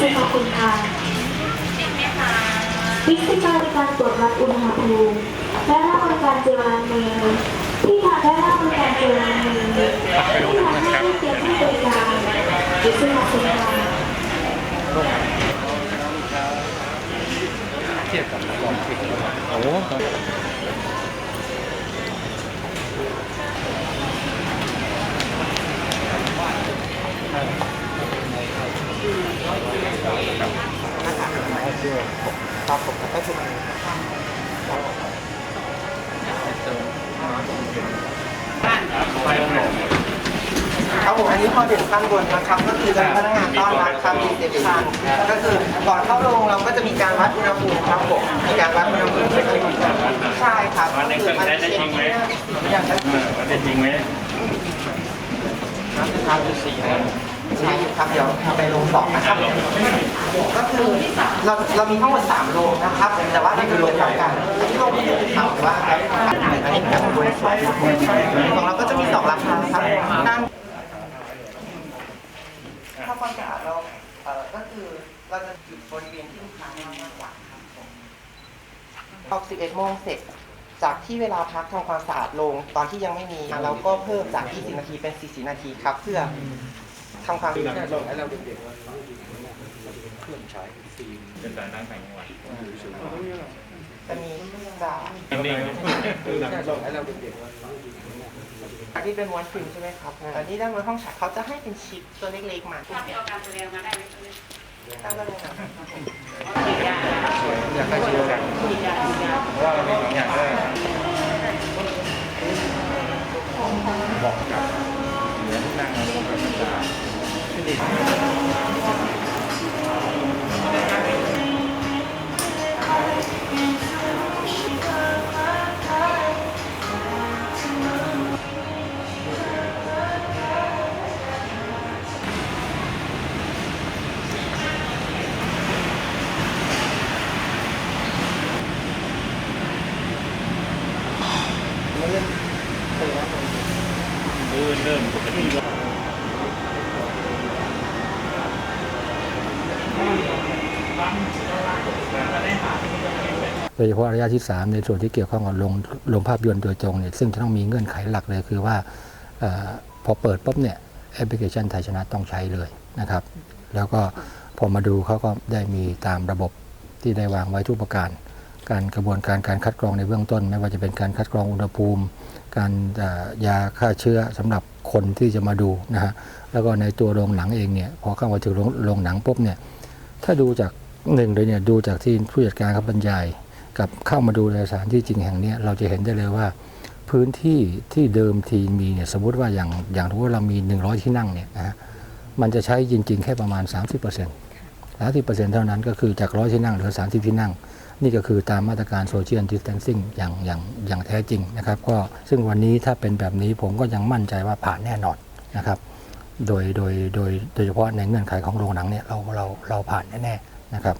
เคขอบคุณค่ะวิธีการในการตรวจวัดอุณหภูมิและรับบริการเจลางมือที่ทางได้รับบริการเจลางมือที่ทางให้ผู้เตรียมให้บริการหรือซื้เทียบกับลองผิดโอ้ โหครับผมก็คือครับผมอันนี้พอถึงขั้นบนนะครับก็คือจะมีพนักงานต้อนรับครับรีเซพชันก็คือก่อนเข้าโรงเราก็จะมีการวัดอุณหภูมิครับผมมีการวัดอุณหภูมิใช่ครับก็คือมันเช็คอย่างนั้นมันได้จริงไหมนะครับคือสี่ ใช่ครับเดี๋ยวไปโรงสองนะครับ ก็คือเราเรามีทั้งหมดสามโรงนะครับ แต่ว่านี่คือโรงเดียวกันที่โรงที่หนึ่งเขาว่าอันนี้เป็นของบริษัทของเราก็จะมีสองราคาครับด้านถ้าความสะอาดเราเอ่อก็คือเราจะจุดบริเวณที่ลูกค้านั่งมากกว่าครับผมออก11โมงเสร็จจากที่เวลาพักทำความสะอาดโรงตอนที่ยังไม่มีเราก็เพิ่มจาก 20 นาทีเป็น 40 นาทีครับ เพื่อ ทำความเป็นสายนั่งต่างจังหวัดจะมีจากนิ่งๆอันนี้เป็นม้วนฟิล์มใช่ไหมครับอันนี้ด้านบนห้องฉายเขาจะให้เป็นชิปตัวเล็กๆมาถ้าไม่เอาการแสดงมาได้ไหมตั้งก็เลยนะฉีดยาอยากให้ชิวกันฉีดยาฉีดยาเพราะว่าเรามีสองอย่างเลยบอกกับเหลือที่นั่ง เริ่มเริ่มปกติแล้ โดยเฉพาะระยะที่ 3 ในส่วนที่เกี่ยวข้องกับโรงโรงภาพยนตร์โดยตรงเนี่ยซึ่งจะต้องมีเงื่อนไขหลักเลยคือว่าออพอเปิดปุ๊บเนี่ยแอปพลิเคชันไทยชนะต้องใช้เลยนะครับ แล้วก็พอมาดูเขาก็ได้มีตามระบบที่ได้วางไว้ทุกประการ การกระบวนการการคัดกรองในเบื้องต้น ไม่ว่าจะเป็นการคัดกรองอุณหภูมิ การยาฆ่าเชื้อสำหรับคนที่จะมาดูนะฮะแล้วก็ในตัวโรงหนังเองเนี่ยพอเข้ามาถึงโรงโรงหนังปุ๊บเนี่ยถ้าดูจาก หนึ่งเลยเนี่ยดูจากที่ผู้จัดการเขาบรรยาย กับเข้ามาดูในสถานที่จริงแห่งนี้เราจะเห็นได้เลยว่า พื้นที่ที่เดิมทีมีเนี่ยสมมติว่าอย่างอย่างสมมติเรามี 100 ที่นั่งเนี่ยนะฮะมันจะใช้จริง ๆ แค่ประมาณ 30% 30%เท่านั้นก็คือจากร้อยที่นั่งเหลือ 30 ที่นั่ง นี่ก็คือตามมาตรการโซเชียลดิส a ทนซิ่งอย่างอย่างอย่างแท้จริงนะครับก็ซึ่งวันนี้ถ้าเป็นแบบนี้ผมก็ยังมั่นใจว่าผ่านแน่นอนนะครับโดยโดยโดยโดยเฉพาะในเงื่อนไขของโรงหนังเนี่ยเราเราเราผ่านแน่ๆ นะครับ